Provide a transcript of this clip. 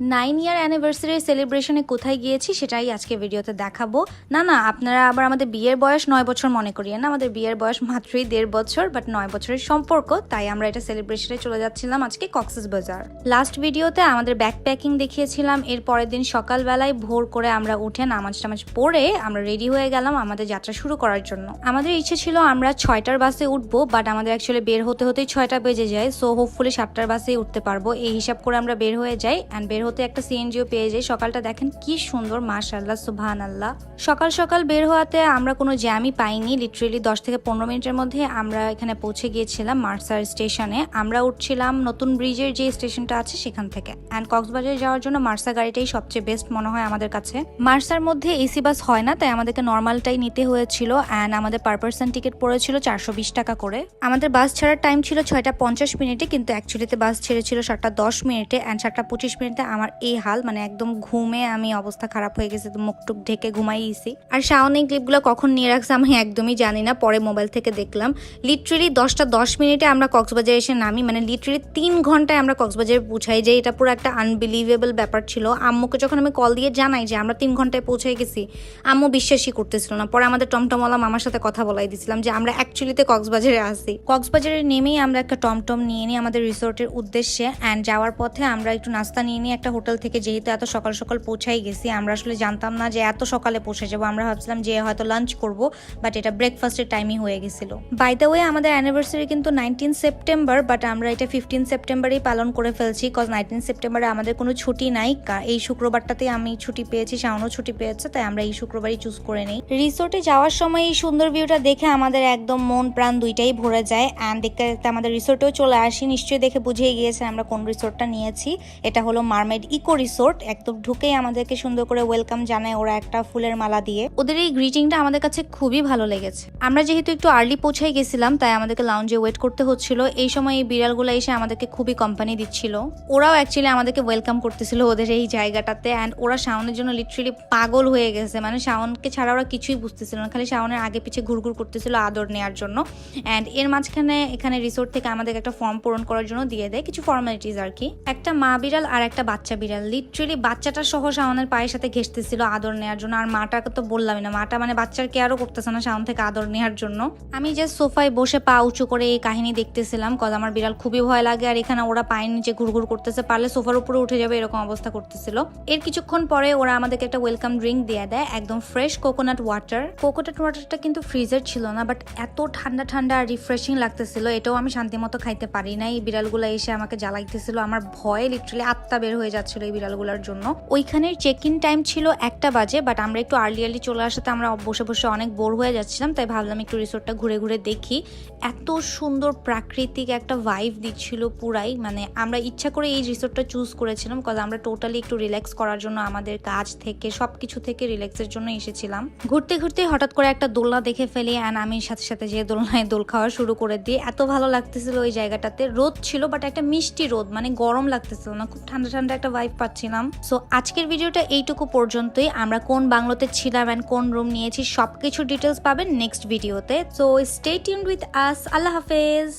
Nine ইয়ার অ্যানিভার্সারির সেলিব্রেশনে কোথায় গিয়েছি সেটাই আজকে ভিডিওতে দেখাবো। না না, আপনারা আবার আমাদের বিয়ের বয়স নয় বছর মনে করিয়ে না। আমাদের বিয়ের বয়স মাত্রই দেড় বছর বাট নয় বছরের সম্পর্ক, তাই আমরা এটা সেলিব্রেশনে চলে যাচ্ছিলাম আজকে কক্সেস বাজার। লাস্ট ভিডিওতে আমাদের ব্যাক প্যাকিং দেখিয়েছিলাম, এর পরের দিন সকালবেলায় ভোর করে আমরা উঠে নামাজ টামাজ পড়ে আমরা রেডি হয়ে গেলাম আমাদের যাত্রা শুরু করার জন্য। আমাদের ইচ্ছে ছিল আমরা ছয়টার বাসে উঠবো বাট আমাদের অ্যাকচুয়ালি বের হতে হতেই ছয়টা বেজে যায় সো হোপফুলি সাতটার বাসে উঠতে পারব। এই হিসাব করে আমরা বের হয়ে যাই অ্যান্ড বের হতে একটা সিএনজিও পেয়ে যাই। সকালটা দেখেন কি সুন্দর মাশাল্লাহ সুবহান আল্লাহ সকাল সকাল বের হওয়াতে আমরা কোনো জ্যামই পাইনি। লিটারেলি দশ থেকে পনেরো মিনিটের মধ্যে আমরা এখানে পৌঁছে গিয়েছিলাম মার্সার স্টেশনে। আমরা উঠছিলাম নতুন ব্রিজের যে স্টেশনটা আছে সেখান থেকে। অ্যান্ড কক্সবাজারে যাওয়ার জন্য মার্সা গাড়িটাই সবচেয়ে বেস্ট মনে হয় আমাদের কাছে। মার্সার মধ্যে এসি বাস হয় না, তাই আমাদেরকে নর্মালটাই নিতে হয়েছিল। অ্যান্ড আমাদের পার পার্সন টিকিট পড়েছিল চারশো বিশ টাকা করে। আমাদের বাস ছাড়ার টাইম ছিল ছয়টা পঞ্চাশ মিনিটে, কিন্তু অ্যাকচুয়ালিতে বাস ছেড়েছিল সাতটা দশ মিনিটে। অ্যান্ড সাতটা পঁচিশ মিনিটে আমার এই হাল মানে একদম ঘুমে আমি অবস্থা খারাপ হয়ে গেছে, তো মুখ টুক ঢেকে ঘুমাইয়েছি আর শাওন এই ক্লিপগুলো কখন নিয়ে রাখছে আমি একদমই জানি না, পরে মোবাইল থেকে দেখলাম। লিটারেলি দশটা দশ মিনিটে আমরা কক্সবাজার এসে নামি মানে লিটারেলি তিন ঘন্টায় আমরা কক্সবাজারে পৌঁছাই যে এটা পুরো একটা আনবিলিভেবল ব্যাপার ছিল। আম্মুকে যখন আমি কল দিয়ে জানাই যে আমরা তিন ঘন্টায় পৌঁছে গেছি, আম্মু বিশ্বাসই করতেছিল না। পরে আমাদের টমটমওয়ালা মামার সাথে কথা বলাই দিছিলাম যে আমরা অ্যাকচুয়ালিতে কক্সবাজারে আসি কক্সবাজারে নেমেই আমরা একটা টমটম নিয়ে নিই আমাদের রিসোর্টের উদ্দেশ্যে অ্যান্ড যাওয়ার পথে আমরা একটু নাস্তা নিয়ে নিই, একটা হোটেল থেকে যেহেতু এত সকাল সকাল পৌঁছাই গেছি, আমরা আসলে জানতাম না যে এত সকালে পৌঁছে যাব। আমরা ভাবছিলাম যে হয়তো লাঞ্চ করব বাট এটা ব্রেকফাস্টের টাইমই হয়ে গেছিল। বাই দ্য ওয়ে আমাদের অ্যানিভার্সারি কিন্তু নাইনটিন সেপ্টেম্বর বাট আমরা এটা ফিফটিন সেপ্টেম্বরেই পালন করে ফেলছি কজ নাইনটিন সেপ্টেম্বরে আমাদের কোনো ছুটি নাই। এই শুক্রবারটাতে আমি ছুটি পেয়েছি, শাওনও ছুটি পেয়েছে, তাই আমরা এই শুক্রবারই চুজ করে নিই। রিসোর্টে যাওয়ার সময় এই সুন্দর ভিউটা দেখে আমাদের একদম মন প্রাণ দুইটাই ভরে যায় অ্যান্ড দেখতে দেখতে আমাদের রিসোর্টেও চলে আসি। নিশ্চয়ই দেখে বুঝেই গিয়েছে আমরা কোন রিসোর্টটা নিয়েছি। এটা হলো মারমেড ইকো রিসোর্ট একদম ঢুকেই আমাদেরকে সুন্দর করে ওয়েলকাম জানায় ওরা একটা ফুলের মালা দিয়ে। ওদের এই গ্রিটিংটা আমাদের কাছে খুবই ভালো লেগেছে। আমরা যেহেতু একটু আর্লি পৌঁছাই গেছিলাম, তাই আমাদেরকে লাউঞ্জে ওয়েট করতে হচ্ছিল। এই সময় এই বিড়ালগুলো এসে আমাদেরকে খুবই কোম্পানি দিচ্ছিল। ওরাও অ্যাকচুয়ালি আমাদেরকে ওয়েলকাম করতেছিল ওদের এই জায়গাটাতে অ্যান্ড ওরা শাওনের জন্য লিটারেলি পাগল হয়ে গেছে। মানে শাওনকে ছাড়া ওরা কিছুই বুঝতেছিল না, খালি শাওনের আগে পিছে ঘুরঘুর করতেছিল আদর নেওয়ার জন্য। অ্যান্ড এর মাঝখানে এখানে রিসোর্ট থেকে আমাদেরকে একটা ফর্ম পূরণ করার জন্য দিয়ে দেয়, কিছু ফর্মালিটিস আর কি। একটা মা বিড়াল আর একটা বাচ্চা বিড়াল। লিটারেলি বাচ্চাটা সহ শাওনের পায়ের সাথে ঘেসতেছিল আদর নেওয়ার জন্য। আর মাটাকে তো বললামই না। মাটা মানে বাচ্চার কেয়ারও করতেছে না শাওন থেকে আদর নেওয়ার জন্য। আমি যে সোফায় বসে পা উঁচু করে এই কাহিনী দেখতেছিলাম। কজ আমার বিড়াল খুবই ভয় লাগে। আর এখানে ওরা পায়ের নিচে ঘুরঘুর করতেছে। পারলে সোফার উপরে উঠে যাবে এরকম অবস্থা করতেছিল। এর কিছুক্ষণ পরে ওরা আমাদেরকে একটা ওয়েলকাম ড্রিঙ্ক দিয়ে দেয়। একদম ফ্রেশ কোকোনাট ওয়াটার কোকোনাট ওয়াটারটা কিন্তু ফ্রিজের ছিল না বাট এত ঠান্ডা ঠান্ডা আর রিফ্রেশিং লাগতেছিল। এটাও আমি শান্তি মতো খাইতে পারি না এই বিড়ালগুলো এসে আমাকে জ্বালাইতেছিল। আমার ভয়ে লিটারালি আত্মা বের হয়ে যাচ্ছিল এই বিড়ালগুলোর জন্য। ওইখানের চেক ইন টাইম ছিল একটা বাজে বাট আমরা একটু আর্লি আর্লি চলে আসাতে আমরা বসে বসে অনেক বোর হয়ে যাচ্ছিলাম, তাই ভাবলাম একটু রিসোর্টটা ঘুরে ঘুরে দেখি। এত সুন্দর প্রাকৃতিক একটা ভাইব দিচ্ছিল পুরাই মানে আমরা ইচ্ছা করে এই রিসোর্টটা চুজ করেছিলাম কজ আমরা টোটালি একটু রিল্যাক্স করার জন্য আমাদের কাজ থেকে সব কিছু থেকে রিল্যাক্সের জন্য এসেছিলাম। ঘুরতে ঘুরতে হঠাৎ করে একটা দোলনা দেখে ফেলি অ্যান্ড আমি সাথে সাথে যে দোলনায় দোল খাওয়া শুরু করে দিই, এত ভালো লাগতেছিল ওই জায়গাটাতে। রোদ ছিল বাট একটা মিষ্টি রোদ মানে গরম লাগতেছিল না, খুব ঠান্ডা ঠান্ডা একটা ভাইব পাচ্ছিলাম। সো আজকের ভিডিওটা এইটুকু পর্যন্তই। আমরা কোন বাংলোতে ছিলাম অ্যান্ড কোন রুম নিয়েছি সব কিছু ডিটেলস পাবেন নেক্সট ভিডিওতে so stay tune with us আল্লাহ হাফেজ।